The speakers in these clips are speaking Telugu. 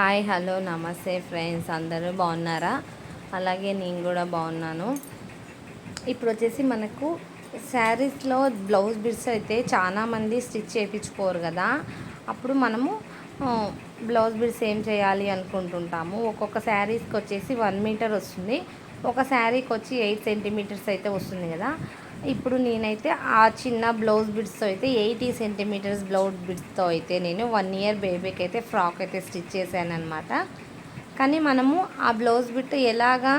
హాయ్ హలో నమస్తే ఫ్రెండ్స్ అందరూ బాగున్నారా? అలాగే నేను కూడా బాగున్నాను. ఇప్పుడు వచ్చేసి మనకు శారీస్లో బ్లౌజ్ బిట్స్ అయితే చాలామంది స్టిచ్ చేయించుకోరు కదా. అప్పుడు మనము బ్లౌజ్ బిట్స్ ఏం చేయాలి అనుకుంటుంటాము? ఒక్కొక్క శారీస్కి వచ్చేసి వన్ మీటర్ వస్తుంది. ఒక శారీకి వచ్చి ఎయిట్ సెంటీమీటర్స్ అయితే వస్తుంది కదా. ఇప్పుడు నేనైతే ఆ చిన్న బ్లౌజ్ బిడ్స్తో అయితే ఎయిటీ సెంటీమీటర్స్ బ్లౌజ్ బిడ్స్తో అయితే నేను వన్ ఇయర్ బేబీకి అయితే ఫ్రాక్ అయితే స్టిచ్ చేశాను అనమాట కానీ మనము ఆ బ్లౌజ్ బిట్ ఎలాగా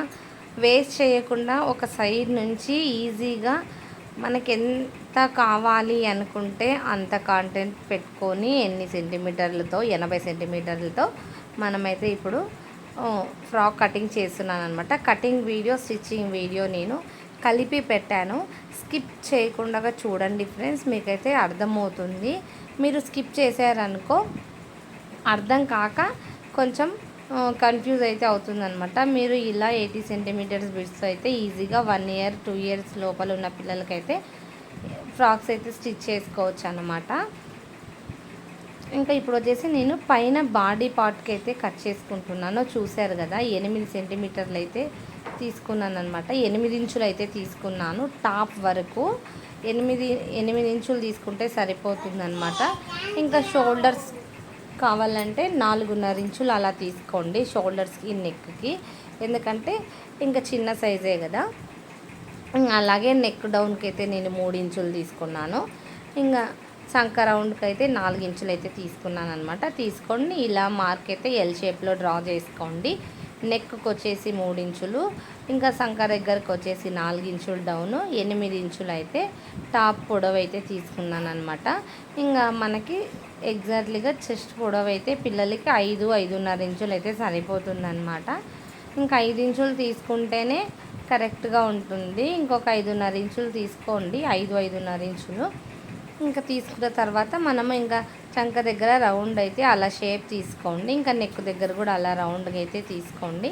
వేస్ట్ చేయకుండా ఒక సైడ్ నుంచి ఈజీగా మనకి ఎంత కావాలి అనుకుంటే అంత కాంటెంట్ పెట్టుకొని ఎన్ని సెంటీమీటర్లతో ఎనభై సెంటీమీటర్లతో మనమైతే ఇప్పుడు ఫ్రాక్ కటింగ్ చేస్తున్నాను అనమాట కటింగ్ వీడియో స్టిచ్చింగ్ వీడియో నేను కలిపి పెట్టాను. స్కిప్ చేయకుండా చూడండి ఫ్రెండ్స్ మీకైతే అర్థమవుతుంది. మీరు స్కిప్ చేశారనుకో అర్థం కాక కొంచెం కన్ఫ్యూజ్ అయితే అవుతుందన్నమాట. మీరు ఇలా ఎయిటీ సెంటీమీటర్స్ బిట్స్ అయితే ఈజీగా వన్ ఇయర్ టూ ఇయర్స్ లోపల ఉన్న పిల్లలకైతే ఫ్రాక్స్ అయితే స్టిచ్ చేసుకోవచ్చు అన్నమాట ఇంకా ఇప్పుడు వచ్చేసి నేను పైన బాడీ పార్ట్కి అయితే కట్ చేసుకుంటున్నాను. చూశారు కదా ఎనిమిది సెంటీమీటర్లు అయితే తీసుకున్నాను అనమాట ఎనిమిది ఇంచులు అయితే తీసుకున్నాను. టాప్ వరకు ఎనిమిది ఎనిమిది ఇంచులు తీసుకుంటే సరిపోతుందనమాట ఇంకా షోల్డర్స్ కావాలంటే నాలుగున్నర ఇంచులు అలా తీసుకోండి షోల్డర్స్కి నెక్కి. ఎందుకంటే ఇంకా చిన్న సైజే కదా. అలాగే నెక్ డౌన్కి అయితే నేను మూడు ఇంచులు తీసుకున్నాను. ఇంకా సంక రౌండ్కి అయితే నాలుగు ఇంచులు అయితే తీసుకున్నాను అనమాట తీసుకొని ఇలా మార్క్ అయితే ఎల్ షేప్లో డ్రా చేసుకోండి. నెక్కి వచ్చేసి మూడు ఇంచులు ఇంకా సంక దగ్గరకు వచ్చేసి నాలుగు ఇంచులు డౌను ఎనిమిది ఇంచులు అయితే టాప్ పొడవు అయితే తీసుకున్నాను అనమాట ఇంకా మనకి ఎగ్జాక్ట్లీగా చెస్ట్ పొడవు అయితే పిల్లలకి ఐదు ఐదున్నర ఇంచులు అయితే సరిపోతుందన్నమాట. ఇంకా ఐదు ఇంచులు తీసుకుంటేనే కరెక్ట్గా ఉంటుంది. ఇంకొక ఐదున్నర ఇంచులు తీసుకోండి ఐదు ఐదున్నర ఇంచులు ఇంకా తీసుకున్న తర్వాత మనము ఇంకా చంక దగ్గర రౌండ్ అయితే అలా షేప్ తీసుకోండి. ఇంకా నెక్ దగ్గర కూడా అలా రౌండ్గా అయితే తీసుకోండి.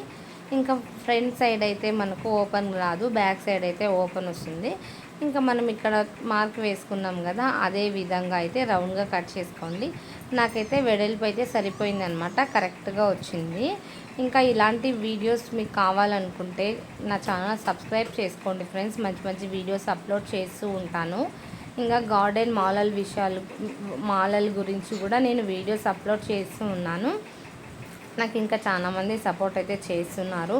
ఇంకా ఫ్రంట్ సైడ్ అయితే మనకు ఓపెన్ రాదు. బ్యాక్ సైడ్ అయితే ఓపెన్ వస్తుంది. ఇంకా మనం ఇక్కడ మార్క్ వేసుకున్నాం కదా అదే విధంగా అయితే రౌండ్గా కట్ చేసుకోండి. నాకైతే వెడల్పు అయితే సరిపోయింది అనమాట కరెక్ట్గా వచ్చింది. ఇంకా ఇలాంటి వీడియోస్ మీకు కావాలనుకుంటే నా ఛానల్ సబ్స్క్రైబ్ చేసుకోండి ఫ్రెండ్స్. మంచి మంచి వీడియోస్ అప్లోడ్ చేస్తూ ఉంటాను. ఇంకా గార్డెన్ మాలల్ విషయాలు మాలల్ గురించి కూడా నేను వీడియోస్ అప్లోడ్ చేస్తూ ఉన్నాను. నాకు ఇంకా చాలామంది సపోర్ట్ అయితే చేస్తున్నారు.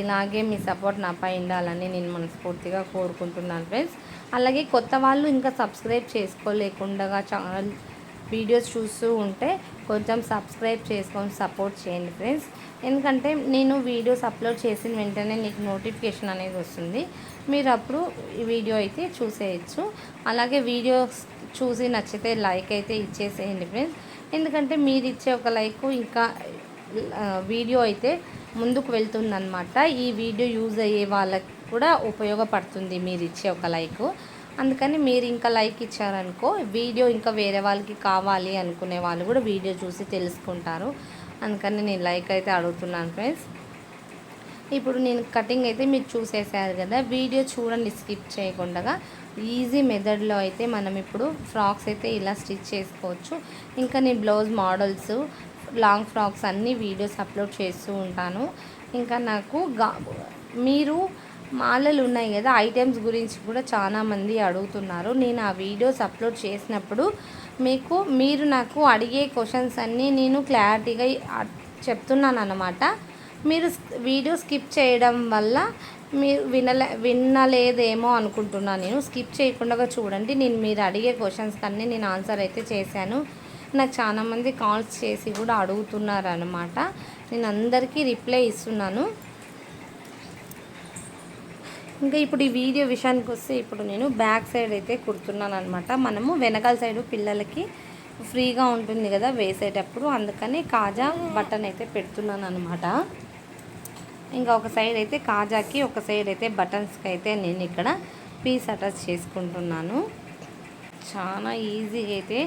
ఇలాగే మీ సపోర్ట్ నాపై ఉండాలని నేను మనస్ఫూర్తిగా కోరుకుంటున్నాను ఫ్రెండ్స్. అలాగే కొత్త వాళ్ళు ఇంకా సబ్స్క్రైబ్ చేసుకోలేకుండా చాలా వీడియోస్ చూస్తూ ఉంటే కొంచెం సబ్స్క్రైబ్ చేసుకొని సపోర్ట్ చేయండి ఫ్రెండ్స్. ఎందుకంటే నేను వీడియోస్ అప్లోడ్ చేసిన వెంటనే నీకు నోటిఫికేషన్ అనేది వస్తుంది. మీరు అప్పుడు వీడియో అయితే చూసేయచ్చు. అలాగే వీడియోస్ చూసి నచ్చితే లైక్ అయితే ఇచ్చేసేయండి ఫ్రెండ్స్. ఎందుకంటే మీరు ఇచ్చే ఒక లైక్ ఇంకా వీడియో అయితే ముందుకు వెళ్తుందన్నమాట. ఈ వీడియో యూజ్ అయ్యే వాళ్ళకి కూడా ఉపయోగపడుతుంది మీరు ఇచ్చే ఒక లైక్. అందుకని మీరు ఇంకా లైక్ ఇచ్చారనుకో వీడియో ఇంకా వేరే వాళ్ళకి కావాలి అనుకునే వాళ్ళు కూడా వీడియో చూసి తెలుసుకుంటారు. అందుకని నేను లైక్ అయితే అడుగుతున్నాను ఫ్రెండ్స్. ఇప్పుడు నేను కటింగ్ అయితే మీరు చూసేసారు కదా వీడియో చూడండి స్కిప్ చేయకుండా ఈజీ మెథడ్లో అయితే మనం ఇప్పుడు ఫ్రాక్స్ అయితే ఇలా స్టిచ్ చేసుకోవచ్చు. ఇంకా నేను బ్లౌజ్ మోడల్స్ లాంగ్ ఫ్రాక్స్ అన్ని వీడియోస్ అప్లోడ్ చేస్తూ ఉంటాను. ఇంకా నాకు మీరు మాలలు ఉన్నాయి కదా ఐటమ్స్ గురించి కూడా చాలా మంది అడుగుతున్నారు. నేను ఆ వీడియోస్ అప్లోడ్ చేసినప్పుడు మీకు మీరు నాకు అడిగే క్వశ్చన్స్ అన్నీ నేను క్లారిటీగా చెప్తున్నాను అన్నమాట మీరు వీడియో స్కిప్ చేయడం వల్ల మీరు వినలే వినలేదేమో అనుకుంటున్నాను నేను. స్కిప్ చేయకుండా చూడండి నేను మీరు అడిగే క్వశ్చన్స్ అన్నీ నేను ఆన్సర్ అయితే చేశాను. నాకు చాలామంది కాల్స్ చేసి కూడా అడుగుతున్నారు అనమాట నేను అందరికీ రిప్లై ఇస్తున్నాను. ఇంకా ఇప్పుడు ఈ వీడియో విషయానికి వస్తే ఇప్పుడు నేను బ్యాక్ సైడ్ అయితే కుడుతున్నాను అనమాట మనము వెనకాల సైడ్ పిల్లలకి ఫ్రీగా ఉంటుంది కదా వేసేటప్పుడు. అందుకని కాజా బటన్ అయితే పెడుతున్నాను అనమాట ఇంకా ఒక సైడ్ అయితే కాజాకి ఒక సైడ్ అయితే బటన్స్కి అయితే నేను ఇక్కడ పీస్ అటాచ్ చేసుకుంటున్నాను. చాలా ఈజీగా అయితే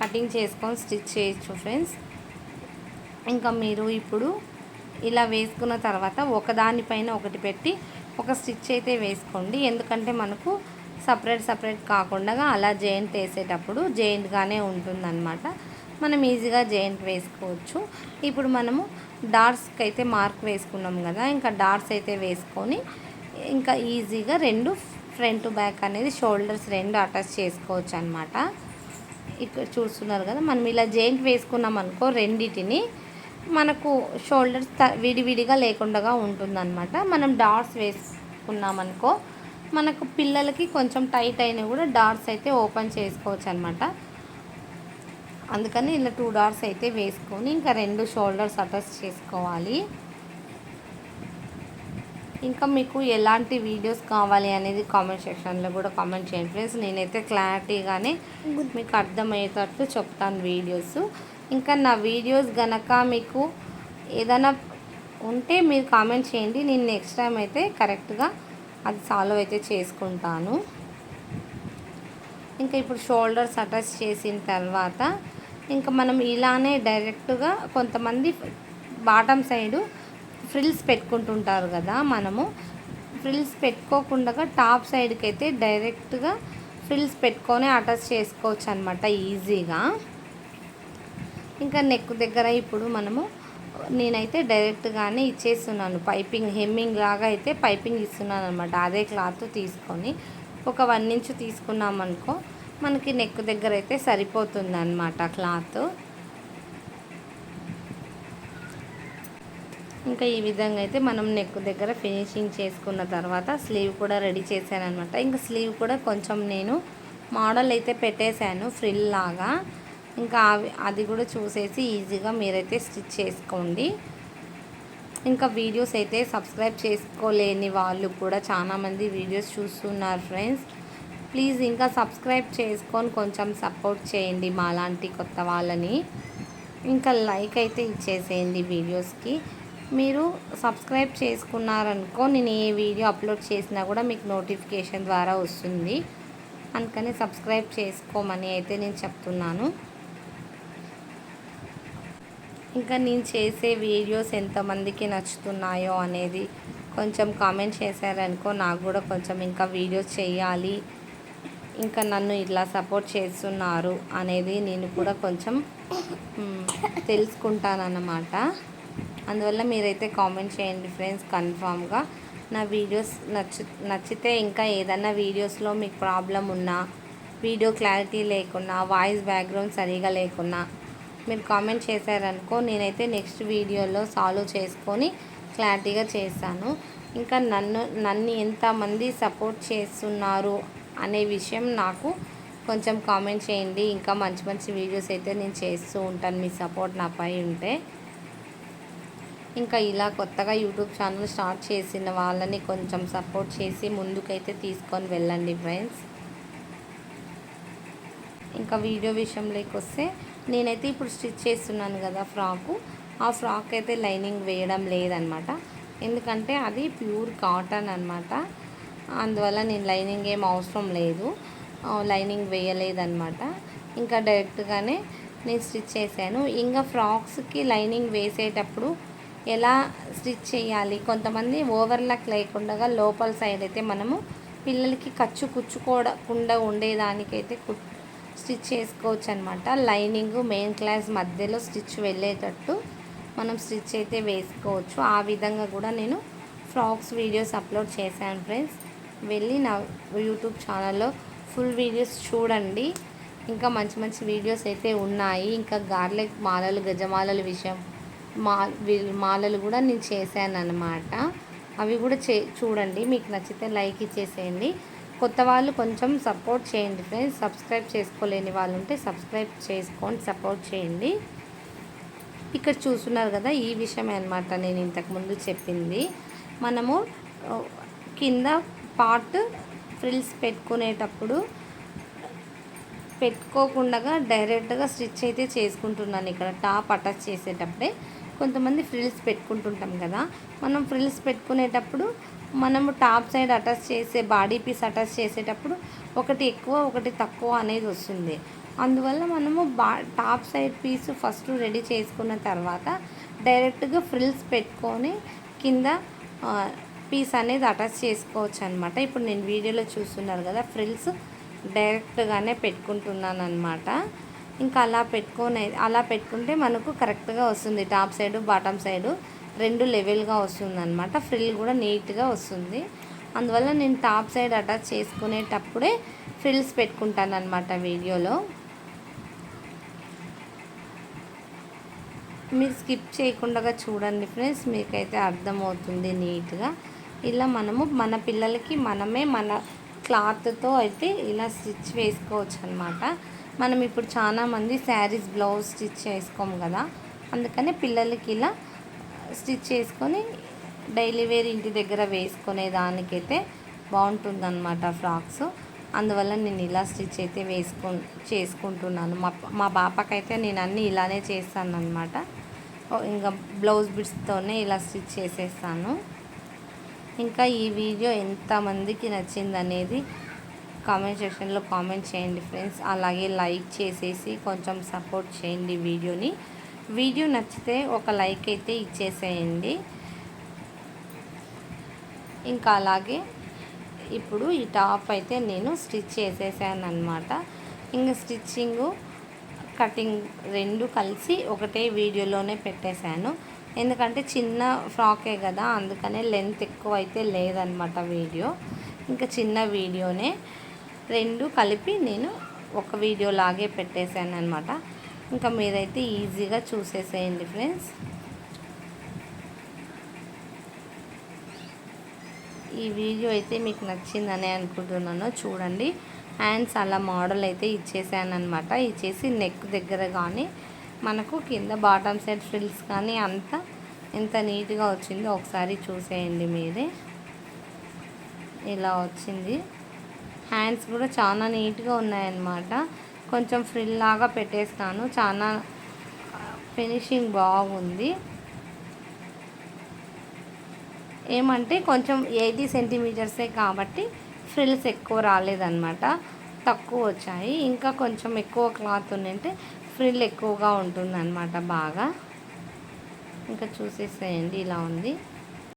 కటింగ్ చేసుకొని స్టిచ్ చేయొచ్చు ఫ్రెండ్స్. ఇంకా మీరు ఇప్పుడు ఇలా వేసుకున్న తర్వాత ఒకదానిపైన ఒకటి పెట్టి ఒక స్టిచ్ అయితే వేసుకోండి. ఎందుకంటే మనకు సపరేట్ సపరేట్ కాకుండా అలా జాయింట్ వేసేటప్పుడు జాయింట్గానే ఉంటుందన్నమాట. మనం ఈజీగా జాయింట్ వేసుకోవచ్చు. ఇప్పుడు మనము డాట్స్కి అయితే మార్క్ వేసుకున్నాం కదా ఇంకా డాట్స్ అయితే వేసుకొని ఇంకా ఈజీగా రెండు ఫ్రంట్ బ్యాక్ అనేది షోల్డర్స్ రెండు అటాచ్ చేసుకోవచ్చు అనమాట ఇక్కడ చూస్తున్నారు కదా మనం ఇలా జాయింట్ వేసుకున్నాం అనుకో రెండిటిని మనకు షోల్డర్స్ విడివిడిగా లేకుండా ఉంటుందన్నమాట. మనం డాట్స్ వేసుకున్నామనుకో మనకు పిల్లలకి కొంచెం టైట్ అయినా కూడా డాట్స్ అయితే ఓపెన్ చేసుకోవచ్చు అనమాట అందుకని ఇలా టూ డాట్స్ అయితే వేసుకొని ఇంకా రెండు షోల్డర్స్ అటాచ్ చేసుకోవాలి. ఇంకా మీకు ఎలాంటి వీడియోస్ కావాలి అనేది కామెంట్ సెక్షన్లో కూడా కామెంట్ చేయండి. ఫ్రెండ్స్ నేనైతే క్లారిటీగానే మీకు అర్థమయ్యేటట్లు చెప్తాను వీడియోస్. ఇంకా నా వీడియోస్ గనక మీకు ఏదైనా ఉంటే మీరు కామెంట్ చేయండి. నేను నెక్స్ట్ టైం అయితే కరెక్ట్గా అది సాల్వ్ అయితే చేసుకుంటాను. ఇంకా ఇప్పుడు షోల్డర్స్ అటాచ్ చేసిన తర్వాత ఇంకా మనం ఇలానే డైరెక్ట్గా కొంతమంది బాటమ్ సైడు ఫ్రిల్స్ పెట్టుకుంటుంటారు కదా మనము. ఫ్రిల్స్ పెట్టుకోకుండా టాప్ సైడ్కి అయితే డైరెక్ట్గా ఫ్రిల్స్ పెట్టుకొని అటాచ్ చేసుకోవచ్చు అనమాట ఈజీగా ఇంకా నెక్ దగ్గర ఇప్పుడు మనము నేనైతే డైరెక్ట్గానే ఇచ్చేస్తున్నాను. పైపింగ్ హెమ్మింగ్ లాగా అయితే పైపింగ్ ఇస్తున్నాను అనమాట అదే క్లాత్ తీసుకొని ఒక వన్ ఇంచ్ తీసుకున్నామనుకో మనకి నెక్ దగ్గర అయితే సరిపోతుంది అనమాట క్లాత్ ఇంకా ఈ విధంగా అయితే మనం నెక్ దగ్గర ఫినిషింగ్ చేసుకున్న తర్వాత స్లీవ్ కూడా రెడీ చేశాను అనమాట ఇంకా స్లీవ్ కూడా కొంచెం నేను మోడల్ అయితే పెట్టేశాను ఫ్రిల్ లాగా. ఇంకా అది కూడా చూసేసి ఈజీగా మీరైతే స్టిచ్ చేసుకోండి. ఇంకా వీడియోస్ అయితే సబ్స్క్రైబ్ చేసుకోలేని వాళ్ళు కూడా చాలామంది వీడియోస్ చూస్తున్నారు ఫ్రెండ్స్. ప్లీజ్ ఇంకా సబ్స్క్రైబ్ చేసుకొని కొంచెం సపోర్ట్ చేయండి మాలాంటి కొత్త వాళ్ళని. ఇంకా లైక్ అయితే ఇచ్చేసేయండి వీడియోస్కి. మీరు సబ్స్క్రైబ్ చేసుకున్నారనుకో నేను ఏ వీడియో అప్లోడ్ చేసినా కూడా మీకు నోటిఫికేషన్ ద్వారా వస్తుంది. అందుకని సబ్స్క్రైబ్ చేసుకోమని అయితే నేను చెప్తున్నాను. ఇంకా నేను చేసే వీడియోస్ ఎంతమందికి నచ్చుతున్నాయో అనేది కొంచెం కామెంట్ చేశారనుకో నాకు కూడా కొంచెం ఇంకా వీడియోస్ చేయాలి. ఇంకా నన్ను ఇట్లా సపోర్ట్ చేస్తున్నారు అనేది నేను కూడా కొంచెం తెలుసుకుంటానన్నమాట. అందువల్ల మీరైతే కామెంట్ చేయండి ఫ్రెండ్స్ కన్ఫామ్గా. నా వీడియోస్ నచ్చు నచ్చితే ఇంకా ఏదన్నా వీడియోస్లో మీకు ప్రాబ్లం ఉన్నా వీడియో క్లారిటీ లేకున్నా వాయిస్ బ్యాక్గ్రౌండ్ సరిగా లేకున్నా మీరు కామెంట్ చేశారనుకో నేనైతే నెక్స్ట్ వీడియోలో సాల్వ్ చేసుకొని క్లారిటీగా చేస్తాను ఇంకా నన్ను నన్ను ఎంతమంది సపోర్ట్ చేస్తున్నారు అనే విషయం నాకు కొంచెం కామెంట్ చేయండి. ఇంకా మంచి మంచి వీడియోస్ అయితే నేను చేస్తూ ఉంటాను. మీ సపోర్ట్ నాపై ఉంటే. ఇంకా ఇలా కొత్తగా యూట్యూబ్ ఛానల్ స్టార్ట్ చేసిన వాళ్ళని కొంచెం సపోర్ట్ చేసి ముందుకైతే తీసుకొని వెళ్ళండి ఫ్రెండ్స్. ఇంకా వీడియో విషయంలోకి వస్తే నేనైతే ఇప్పుడు స్టిచ్ చేస్తున్నాను కదా ఫ్రాకు. ఆ ఫ్రాక్ అయితే లైనింగ్ వేయడం లేదనమాట. ఎందుకంటే అది ప్యూర్ కాటన్ అనమాట. అందువల్ల నేను లైనింగ్ ఏం అవసరం లేదు. లైనింగ్ వేయలేదన్నమాట ఇంకా డైరెక్ట్గానే నేను స్టిచ్ చేశాను. ఇంకా ఫ్రాక్స్కి లైనింగ్ వేసేటప్పుడు ఎలా స్టిచ్ చేయాలి? కొంతమంది ఓవర్లాక్ లేకుండా లోపల సైడ్ అయితే మనము పిల్లలకి ఖర్చు కుచ్చుకోకుండా ఉండేదానికైతే కుట్ స్టిచ్ చేసుకోవచ్చు అనమాట లైనింగ్ మెయిన్ క్లాస్ మధ్యలో స్టిచ్ వెళ్ళేటట్టు మనం స్టిచ్ అయితే వేసుకోవచ్చు. ఆ విధంగా కూడా నేను ఫ్రాక్స్ వీడియోస్ అప్లోడ్ చేశాను ఫ్రెండ్స్. వెళ్ళి నా యూట్యూబ్ ఛానల్లో ఫుల్ వీడియోస్ చూడండి. ఇంకా మంచి మంచి వీడియోస్ అయితే ఉన్నాయి. ఇంకా గార్లిక్ మాలలు గజమాలల విషయం మా మాలలు కూడా నేను చేశాను అనమాట అవి కూడా చే చూడండి. మీకు నచ్చితే లైక్ ఇచ్చేసేయండి. కొత్త వాళ్ళు కొంచెం సపోర్ట్ చేయండి ఫ్రెండ్స్. సబ్స్క్రైబ్ చేసుకోలేని వాళ్ళు ఉంటే సబ్స్క్రైబ్ చేసుకోండి సపోర్ట్ చేయండి. ఇక్కడ చూస్తున్నారు కదా ఈ విషయమే అనమాట నేను ఇంతకుముందు చెప్పింది. మనము కింద పార్ట్ ఫ్రిల్స్ పెట్టుకునేటప్పుడు పెట్టుకోకుండా డైరెక్ట్గా స్టిచ్ అయితే చేసుకుంటున్నాను ఇక్కడ. టాప్ అటాచ్ చేసేటప్పుడే కొంతమంది ఫ్రిల్స్ పెట్టుకుంటుంటాం కదా. మనం ఫ్రిల్స్ పెట్టుకునేటప్పుడు మనము టాప్ సైడ్ అటాచ్ చేసే బాడీ పీస్ అటాచ్ చేసేటప్పుడు ఒకటి ఎక్కువ ఒకటి తక్కువ అనేది వస్తుంది. అందువల్ల మనము బా top side piece first ready చేసుకున్న తర్వాత డైరెక్ట్గా ఫ్రిల్స్ పెట్టుకొని కింద పీస్ అనేది అటాచ్ చేసుకోవచ్చు అనమాట ఇప్పుడు నేను వీడియోలో చూస్తున్నారు కదా ఫ్రిల్స్ డైరెక్ట్గానే పెట్టుకుంటున్నాను అనమాట ఇంకా అలా పెట్టుకొని అలా పెట్టుకుంటే మనకు కరెక్ట్గా వస్తుంది. టాప్ సైడ్ బాటమ్ సైడు రెండు లెవెల్గా వస్తుంది అనమాట ఫ్రిల్ కూడా నీట్గా వస్తుంది. అందువల్ల నేను టాప్ సైడ్ అటాచ్ చేసుకునేటప్పుడే ఫ్రిల్స్ పెట్టుకుంటాను అనమాట వీడియోలో. మీరు స్కిప్ చేయకుండా చూడండి ఫ్రెండ్స్ మీకైతే అర్థమవుతుంది నీట్గా. ఇలా మనము మన పిల్లలకి మనమే మన క్లాత్తో అయితే ఇలా స్టిచ్ వేసుకోవచ్చు అనమాట మనం ఇప్పుడు చాలామంది శారీస్ బ్లౌజ్ స్టిచ్ చేసుకోము కదా. అందుకనే పిల్లలకి ఇలా స్టిచ్ చేసుకొని డైలీ వేర్ ఇంటి దగ్గర వేసుకునే దానికైతే బాగుంటుందన్నమాట ఫ్రాక్స్. అందువల్ల నేను ఇలా స్టిచ్ అయితే వేసుకు చేసుకుంటున్నాను. మా మా పాపకైతే నేను అన్నీ ఇలానే చేస్తాను అనమాట ఇంకా బ్లౌజ్ బిట్స్తోనే ఇలా స్టిచ్ చేసేస్తాను. ఇంకా ఈ వీడియో ఎంతమందికి నచ్చింది అనేది కామెంట్ సెక్షన్లో కామెంట్ చేయండి ఫ్రెండ్స్. అలాగే లైక్ చేసేసి కొంచెం సపోర్ట్ చేయండి వీడియోని. వీడియో నచ్చితే ఒక లైక్ అయితే ఇచ్చేసేయండి. ఇంకా అలాగే ఇప్పుడు ఈ టాప్ అయితే నేను స్టిచ్ చేసేసాను అనమాట ఇంకా స్టిచ్చింగు కటింగ్ రెండు కలిసి ఒకటే వీడియోలోనే పెట్టేశాను. ఎందుకంటే చిన్న ఫ్రాకే కదా అందుకనే లెంత్ ఎక్కువ అయితే లేదనమాట వీడియో. ఇంకా చిన్న వీడియోనే రెండు కలిపి నేను ఒక వీడియో లాగే పెట్టేశాను అనమాట ఇంకా మీరైతే ఈజీగా చూసేసేయండి ఫ్రెండ్స్. ఈ వీడియో అయితే మీకు నచ్చిందని అనుకుంటున్నాను. చూడండి హ్యాండ్స్ అలా మోడల్ అయితే ఇచ్చేసాను అనమాట ఇచ్చేసి నెక్ దగ్గర కానీ మనకు కింద బాటమ్ సైడ్ ఫ్రిల్స్ కానీ అంతా ఎంత నీట్గా వచ్చిందో ఒకసారి చూసేయండి మీరే. ఇలా వచ్చింది. హ్యాండ్స్ కూడా చాలా నీట్గా ఉన్నాయన్నమాట. కొంచెం ఫ్రిల్ లాగా పెట్టేస్తాను. చాలా ఫినిషింగ్ బాగుంది. ఏమంటే కొంచెం ఎయిటీ సెంటీమీటర్సే కాబట్టి ఫ్రిల్స్ ఎక్కువ రాలేదన్నమాట. తక్కువ వచ్చాయి. ఇంకా కొంచెం ఎక్కువ క్లాత్ ఉండింటే ఫ్రిల్ ఎక్కువగా ఉంటుందన్నమాట బాగా. ఇంకా చూసేసేయండి ఇలా ఉంది.